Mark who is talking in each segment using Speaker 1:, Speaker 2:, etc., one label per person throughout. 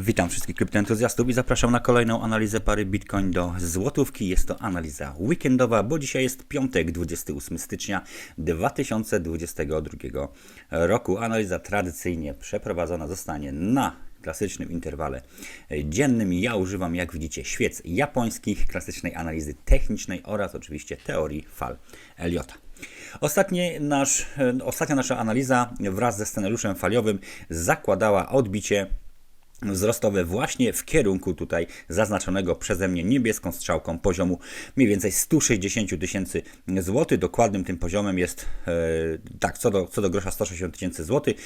Speaker 1: Witam wszystkich kryptoentuzjastów i zapraszam na kolejną analizę pary Bitcoin do złotówki. Jest to analiza weekendowa, bo dzisiaj jest piątek, 28 stycznia 2022 roku. Analiza tradycyjnie przeprowadzona zostanie na klasycznym interwale dziennym. Ja używam, jak widzicie, świec japońskich, klasycznej analizy technicznej oraz oczywiście teorii fal Eliota. Ostatnie nasz, ostatnia nasza analiza wraz ze scenariuszem faliowym zakładała odbicie wzrostowe właśnie w kierunku tutaj zaznaczonego przeze mnie niebieską strzałką poziomu mniej więcej 160 tysięcy złotych. Dokładnym tym poziomem jest e, tak, co do, co do grosza 160 tysięcy złotych.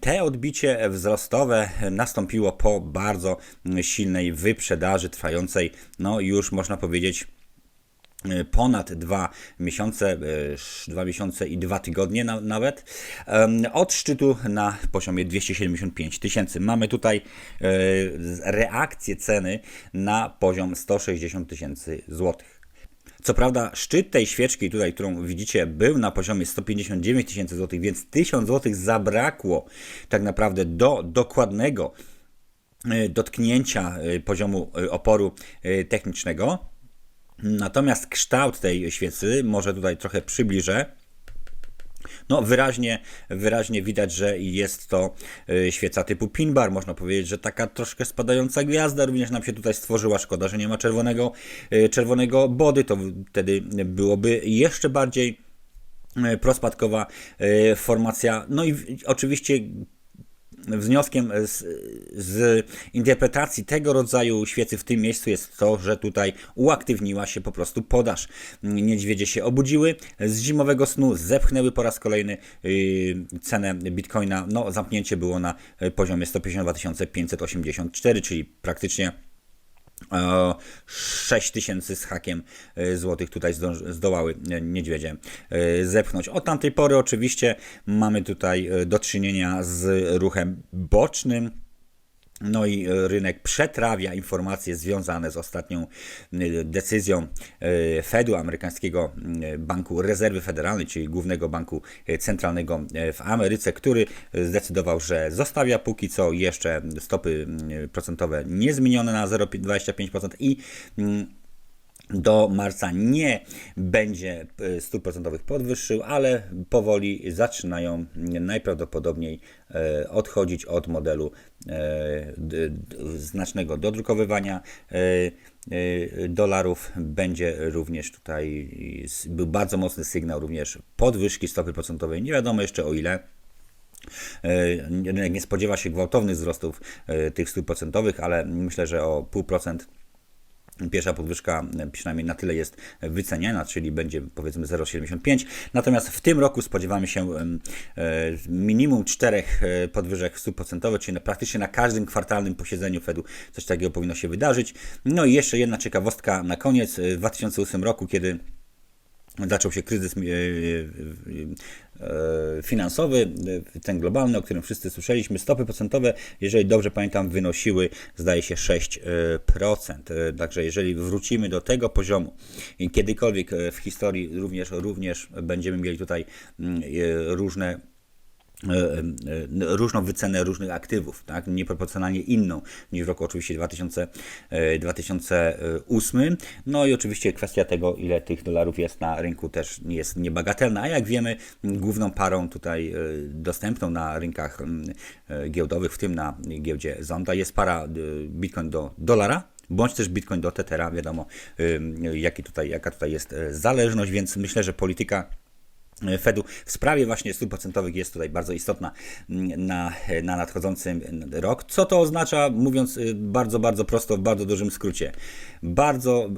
Speaker 1: Te odbicie wzrostowe nastąpiło po bardzo silnej wyprzedaży trwającej, no już można powiedzieć ponad dwa miesiące, dwa miesiące i dwa tygodnie na, nawet, od szczytu na poziomie 275 tysięcy. Mamy tutaj e, reakcję ceny na poziom 160 tysięcy złotych. Co prawda szczyt tej świeczki tutaj, którą widzicie, był na poziomie 159 tysięcy złotych, więc 1000 złotych zabrakło tak naprawdę do dokładnego e, dotknięcia e, poziomu oporu technicznego. Natomiast kształt tej świecy, może tutaj trochę przybliżę, no, wyraźnie, wyraźnie widać, że jest to y, świeca typu pinbar. Można powiedzieć, że taka troszkę spadająca gwiazda również nam się tutaj stworzyła. Szkoda, że nie ma czerwonego, y, czerwonego body. To wtedy byłoby jeszcze bardziej y, prospadkowa formacja. No i oczywiście wnioskiem z, z, interpretacji tego rodzaju świecy w tym miejscu jest to, że tutaj uaktywniła się po prostu podaż. Niedźwiedzie się obudziły z zimowego snu, zepchnęły po raz kolejny yy, cenę bitcoina. No, zamknięcie było na poziomie 152 584, czyli praktycznie 6 tysięcy z hakiem e, złotych tutaj zdołały e, niedźwiedzie e, zepchnąć. Od tamtej pory oczywiście mamy tutaj do czynienia z ruchem bocznym no i e, rynek przetrawia informacje związane z ostatnią e, decyzją e, Fedu, amerykańskiego Banku Rezerwy Federalnej, czyli głównego banku centralnego w Ameryce, który zdecydował, że zostawia póki co jeszcze stopy procentowe niezmienione na 0,25% i do marca nie będzie e, stóp procentowych podwyższył, ale powoli zaczynają najprawdopodobniej e, odchodzić od modelu e, znacznego dodrukowywania dolarów. Będzie również tutaj był bardzo mocny sygnał również podwyżki stopy procentowej. Nie wiadomo jeszcze o ile. Rynek nie spodziewa się gwałtownych wzrostów tych stóp procentowych, ale myślę, że o pół procent Pierwsza podwyżka przynajmniej na tyle jest wyceniana, czyli będzie powiedzmy 0,75. Natomiast w tym roku spodziewamy się e, minimum czterech e, podwyżek stóp procentowych, czyli praktycznie na każdym kwartalnym posiedzeniu Fedu coś takiego powinno się wydarzyć. No i jeszcze jedna ciekawostka na koniec. W 2008 roku, kiedy zaczął się kryzys e, e, finansowy, ten globalny, o którym wszyscy słyszeliśmy, stopy procentowe, jeżeli dobrze pamiętam, wynosiły, zdaje się, 6%. Także jeżeli wrócimy do tego poziomu kiedykolwiek w historii również, również będziemy mieli tutaj mm, różne E, e, różną wycenę różnych aktywów, tak? nieproporcjonalnie inną niż w roku oczywiście 2000, 2008. E, no i oczywiście kwestia tego, ile tych dolarów jest na rynku też jest niebagatelna, a jak wiemy, główną parą tutaj dostępną na rynkach giełdowych, w tym na giełdzie Zonda, jest para Bitcoin do dolara, bądź też Bitcoin do Tethera, wiadomo jaki tutaj, jaka tutaj jest zależność, więc myślę, że polityka Fedu w sprawie właśnie stóp procentowych jest tutaj bardzo istotna mm, na, na nadchodzący rok. Co to oznacza, mówiąc y, bardzo, bardzo prosto, w bardzo dużym skrócie? Bardzo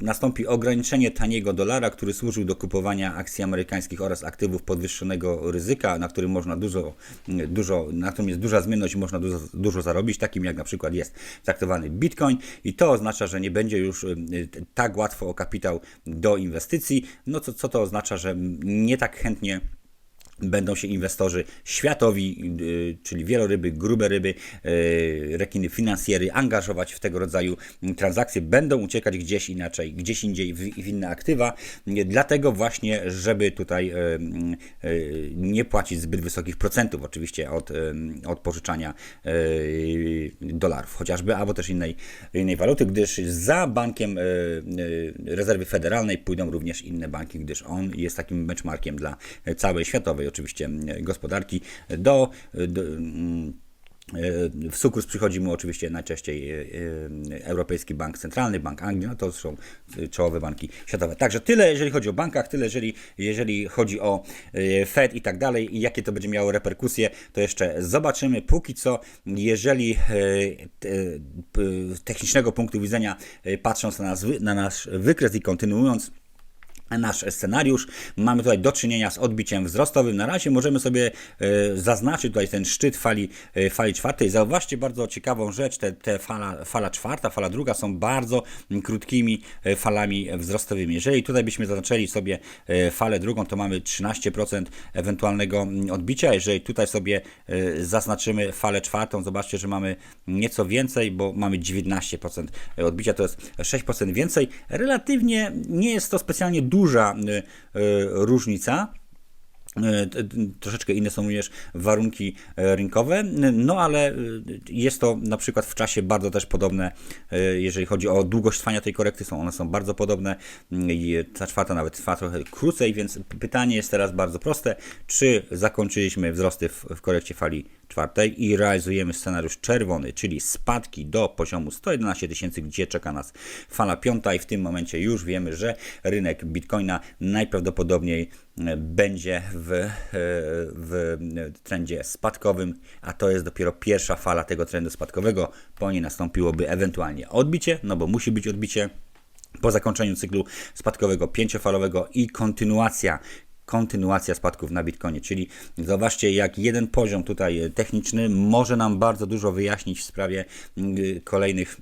Speaker 1: y, nastąpi ograniczenie taniego dolara, który służył do kupowania akcji amerykańskich oraz aktywów podwyższonego ryzyka, na którym można dużo, y, dużo na którym jest duża zmienność i można dużo, dużo zarobić, takim jak na przykład jest traktowany Bitcoin i to oznacza, że nie będzie już tak łatwo o kapitał do inwestycji. No co, co to oznacza, że nie tak chętnie będą się inwestorzy światowi, y, czyli wieloryby, grube ryby, y, rekiny finansjery angażować w tego rodzaju transakcje, będą uciekać gdzieś inaczej, gdzieś indziej w, inne aktywa, dlatego właśnie, żeby tutaj y, nie płacić zbyt wysokich procentów oczywiście od, od pożyczania dolarów chociażby, albo też innej, innej waluty, gdyż za bankiem rezerwy federalnej pójdą również inne banki, gdyż on jest takim benchmarkiem dla całej światowej oczywiście e, gospodarki. Do, do mm, e, w sukurs przychodzi mu oczywiście najczęściej e, Europejski Bank Centralny, Bank Anglii, no to są czołowe banki światowe. Także tyle, jeżeli chodzi o bankach, tyle, jeżeli, jeżeli chodzi o Fed i tak dalej i jakie to będzie miało reperkusje, to jeszcze zobaczymy. Póki co, jeżeli z technicznego punktu widzenia, patrząc na, na nasz wykres i kontynuując, nasz scenariusz. Mamy tutaj do czynienia z odbiciem wzrostowym. Na razie możemy sobie e, zaznaczyć tutaj ten szczyt fali, e, fali czwartej. Zauważcie bardzo ciekawą rzecz, te, te fala, fala czwarta, fala druga są bardzo krótkimi e, falami wzrostowymi. Jeżeli tutaj byśmy zaznaczyli sobie falę drugą, to mamy 13% ewentualnego odbicia. Jeżeli tutaj sobie zaznaczymy falę czwartą, zobaczcie, że mamy nieco więcej, bo mamy 19% odbicia, to jest 6% więcej. Relatywnie nie jest to specjalnie dużo duża y, y, różnica. Y, troszeczkę inne są również warunki rynkowe, no ale jest to na przykład w czasie bardzo też podobne, jeżeli chodzi o długość trwania tej korekty, są one są bardzo podobne. Ta czwarta nawet trwa trochę krócej, więc pytanie jest teraz bardzo proste: czy zakończyliśmy wzrosty w, w korekcie fali czwartej i realizujemy scenariusz czerwony, czyli spadki do poziomu 111 tysięcy, gdzie czeka nas fala piąta i w tym momencie już wiemy, że rynek Bitcoina najprawdopodobniej e, będzie w, e, w trendzie spadkowym, a to jest dopiero pierwsza fala tego trendu spadkowego. Po niej nastąpiłoby ewentualnie odbicie, no bo musi być odbicie po zakończeniu cyklu spadkowego pięciofalowego i kontynuacja kontynuacja spadków na Bitcoinie. Czyli zobaczcie, jak jeden poziom tutaj techniczny może nam bardzo dużo wyjaśnić w sprawie mm, kolejnych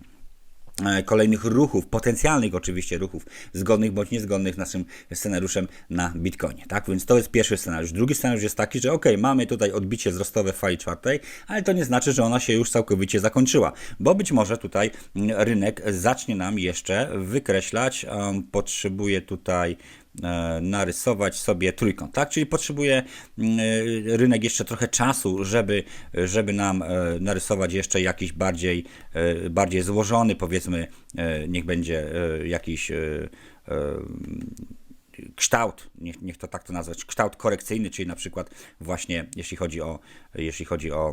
Speaker 1: e, kolejnych ruchów, potencjalnych oczywiście ruchów, zgodnych bądź niezgodnych z naszym scenariuszem na Bitcoinie. Tak? Więc to jest pierwszy scenariusz. Drugi scenariusz jest taki, że ok, mamy tutaj odbicie wzrostowe w fali czwartej, ale to nie znaczy, że ona się już całkowicie zakończyła, bo być może tutaj mm, rynek zacznie nam jeszcze wykreślać, um, potrzebuje tutaj E, narysować sobie trójkąt, tak? Czyli potrzebuje mm, e, rynek jeszcze trochę czasu, żeby, żeby nam e, narysować jeszcze jakiś bardziej, bardziej złożony, powiedzmy, niech będzie jakiś kształt, niech, niech to tak to nazwać, kształt korekcyjny, czyli na przykład właśnie jeśli chodzi o, jeśli chodzi o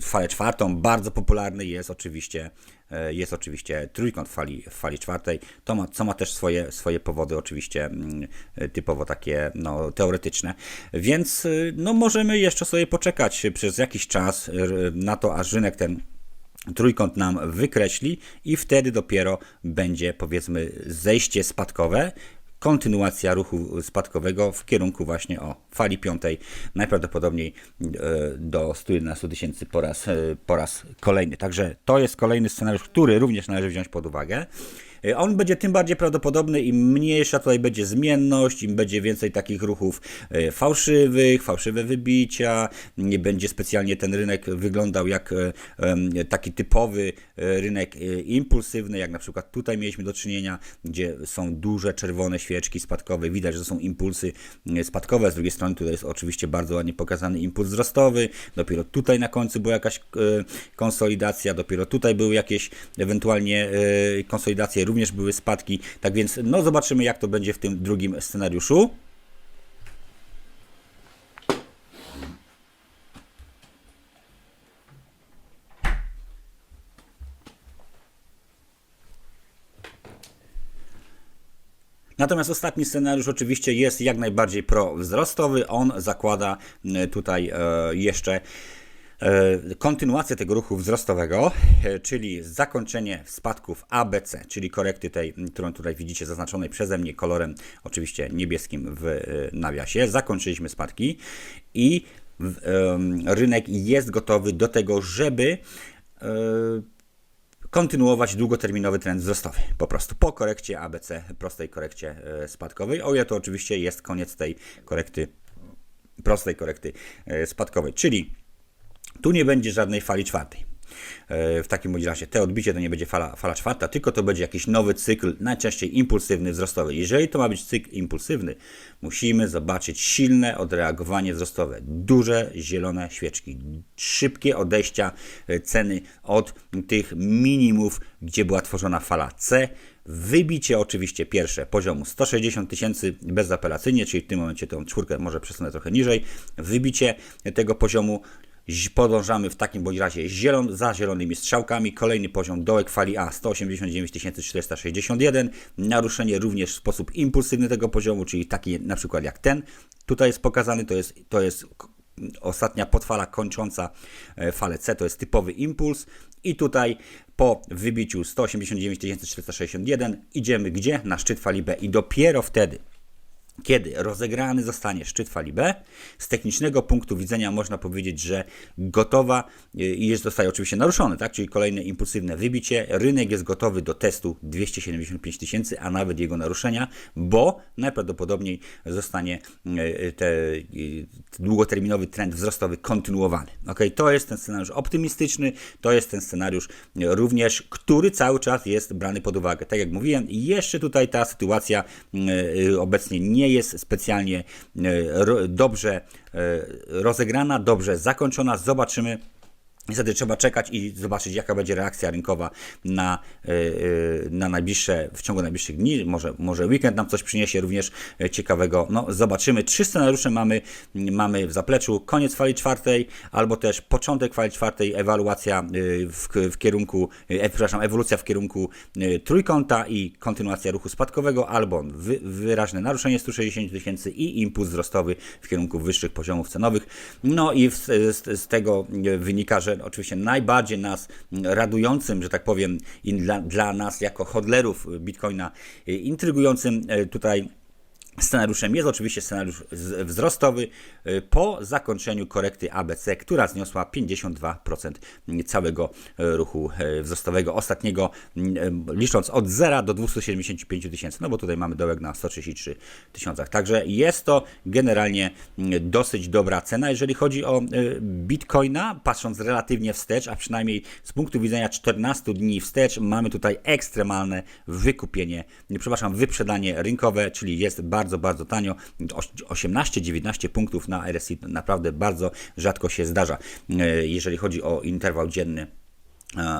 Speaker 1: falę czwartą, bardzo popularny jest oczywiście, e, jest oczywiście trójkąt fali, fali czwartej, to ma, co ma też swoje, swoje powody oczywiście mm, typowo takie no, teoretyczne, więc y, no, możemy jeszcze sobie poczekać przez jakiś czas na to, aż rynek ten trójkąt nam wykreśli i wtedy dopiero będzie powiedzmy zejście spadkowe, kontynuacja ruchu spadkowego w kierunku właśnie o fali piątej, najprawdopodobniej e, do 111 tysięcy po raz, e, po raz kolejny. Także to jest kolejny scenariusz, który również należy wziąć pod uwagę. E, on będzie tym bardziej prawdopodobny, im mniejsza tutaj będzie zmienność, im będzie więcej takich ruchów e, fałszywych, fałszywe wybicia, nie będzie specjalnie ten rynek wyglądał jak e, taki typowy rynek impulsywny, jak na przykład tutaj mieliśmy do czynienia, gdzie są duże czerwone świeczki spadkowe, widać, że są impulsy spadkowe, z drugiej strony tutaj jest oczywiście bardzo ładnie pokazany impuls wzrostowy, dopiero tutaj na końcu była jakaś konsolidacja, dopiero tutaj były jakieś ewentualnie konsolidacje również były spadki. Tak więc no zobaczymy jak to będzie w tym drugim scenariuszu. Natomiast ostatni scenariusz oczywiście jest jak najbardziej prowzrostowy. On zakłada tutaj e, jeszcze kontynuację tego ruchu wzrostowego, e, czyli zakończenie spadków ABC, czyli korekty tej, którą tutaj widzicie zaznaczonej przeze mnie kolorem oczywiście niebieskim w e, nawiasie. Zakończyliśmy spadki i rynek jest gotowy do tego, żeby kontynuować długoterminowy trend wzrostowy. Po prostu po korekcie ABC, prostej korekcie spadkowej. O ile to oczywiście jest koniec tej korekty prostej korekty e, spadkowej. Czyli tu nie będzie żadnej fali czwartej. E, W takim razie te odbicie to nie będzie fala, fala czwarta, tylko to będzie jakiś nowy cykl, najczęściej impulsywny, wzrostowy. Jeżeli to ma być cykl impulsywny, musimy zobaczyć silne odreagowanie wzrostowe, duże zielone świeczki, szybkie odejścia e, ceny od tych minimów, gdzie była tworzona fala C. Wybicie oczywiście pierwsze poziomu 160 tysięcy bezapelacyjnie, czyli w tym momencie tą czwórkę może przesunę trochę niżej. Wybicie tego poziomu Podążamy w takim bądź razie zielon, za zielonymi strzałkami. Kolejny poziom dołek fali A 189 461. Naruszenie również w sposób impulsywny tego poziomu, czyli taki na przykład jak ten. Tutaj jest pokazany, to jest, to jest ostatnia podfala kończąca e, falę C, to jest typowy impuls. I tutaj po wybiciu 189 461 idziemy gdzie? Na szczyt fali B. I dopiero wtedy kiedy rozegrany zostanie szczyt fali B, z technicznego punktu widzenia można powiedzieć, że gotowa y, i jest zostaje oczywiście naruszony, tak? czyli kolejne impulsywne wybicie. Rynek jest gotowy do testu 275 tysięcy, a nawet jego naruszenia, bo najprawdopodobniej zostanie y, te, y, długoterminowy trend wzrostowy kontynuowany. Okay? To jest ten scenariusz optymistyczny, to jest ten scenariusz również, który cały czas jest brany pod uwagę. Tak jak mówiłem, jeszcze tutaj ta sytuacja obecnie nie jest specjalnie ro- dobrze y, rozegrana, dobrze zakończona. Zobaczymy. Niestety trzeba czekać i zobaczyć, jaka będzie reakcja rynkowa na, y, y, na najbliższe, w ciągu najbliższych dni. Może, może weekend nam coś przyniesie również y, ciekawego. No, zobaczymy. Trzy scenariusze mamy, mamy w zapleczu. Koniec fali czwartej, albo też początek fali czwartej, ewaluacja w, w kierunku, e, przepraszam, ewolucja w kierunku trójkąta i kontynuacja ruchu spadkowego, albo wy, wyraźne naruszenie 160 tysięcy i impuls wzrostowy w kierunku wyższych poziomów cenowych. No i z, z tego wynika, że oczywiście najbardziej nas radującym, że tak powiem, dla, dla nas jako hodlerów Bitcoina y, intrygującym y, tutaj Scenariuszem jest oczywiście scenariusz wzrostowy y, po zakończeniu korekty ABC, która zniosła 52% całego y, ruchu y, wzrostowego, ostatniego y, licząc od 0 do 275 tysięcy, no bo tutaj mamy dołek na 133 tysiącach. Także jest to generalnie dosyć dobra cena, jeżeli chodzi o Bitcoina, patrząc relatywnie wstecz, a przynajmniej z punktu widzenia 14 dni wstecz, mamy tutaj ekstremalne wykupienie, nie, przepraszam, wyprzedanie rynkowe, czyli jest bardzo, bardzo tanio. Oś- 18-19 punktów na RSI naprawdę bardzo rzadko się zdarza, e, jeżeli chodzi o interwał dzienny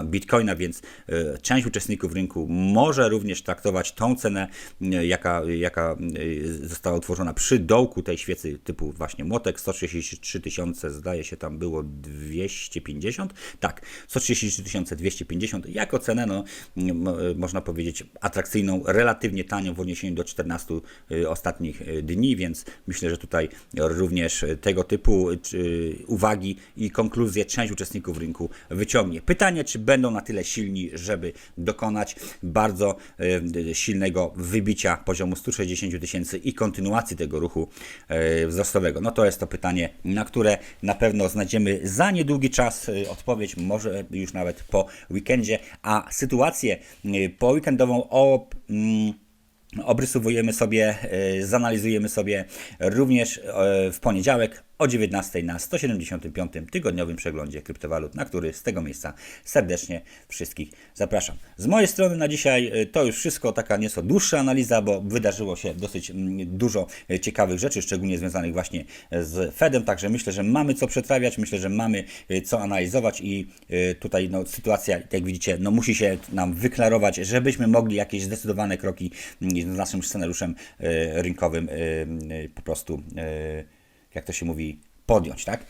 Speaker 1: Bitcoina, więc e, część uczestników rynku może również traktować tą cenę, e, jaka, jaka e, została utworzona przy dołku tej świecy typu właśnie młotek, 133 tysiące, zdaje się tam było 250, tak, 133 250, jako cenę, no, można powiedzieć, atrakcyjną, relatywnie tanią w odniesieniu do 14 y, ostatnich dni, więc myślę, że tutaj również tego typu uwagi i konkluzje część uczestników rynku wyciągnie. Pytanie, czy będą na tyle silni, żeby dokonać bardzo y, silnego wybicia poziomu 160 tysięcy i kontynuacji tego ruchu y, wzrostowego. No to jest to pytanie, na które na pewno znajdziemy za niedługi czas y, odpowiedź, może już nawet po weekendzie, a sytuację po weekendową o mm, obrysowujemy sobie, zanalizujemy sobie również w poniedziałek o 19 na 175 tygodniowym przeglądzie kryptowalut, na który z tego miejsca serdecznie wszystkich zapraszam. Z mojej strony na dzisiaj y, to już wszystko, taka nieco dłuższa analiza, bo wydarzyło się dosyć mm, dużo y, ciekawych rzeczy, szczególnie związanych właśnie z Fedem, także myślę, że mamy co przetrawiać, myślę, że mamy y, co analizować i tutaj no, sytuacja, jak widzicie, no, musi się nam wyklarować, żebyśmy mogli jakieś zdecydowane kroki mm, z naszym scenariuszem rynkowym po prostu, jak to się mówi, podjąć, tak?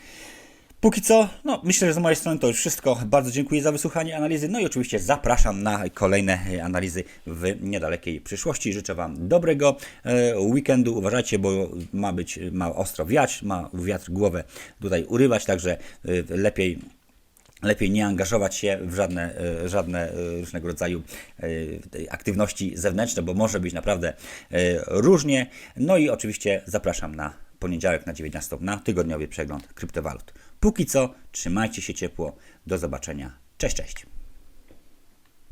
Speaker 1: Póki co, no myślę, że z mojej strony to już wszystko. Bardzo dziękuję za wysłuchanie analizy. No i oczywiście zapraszam na kolejne analizy w niedalekiej przyszłości. Życzę Wam dobrego e, weekendu. Uważajcie, bo ma być, ma ostro wiać, ma wiatr głowę tutaj urywać, także e, lepiej lepiej nie angażować się w żadne, e, żadne różnego rodzaju aktywności zewnętrzne, bo może być naprawdę różnie. No i oczywiście zapraszam na poniedziałek na 19 na tygodniowy przegląd kryptowalut. Póki co, trzymajcie się ciepło. Do zobaczenia. Cześć, cześć.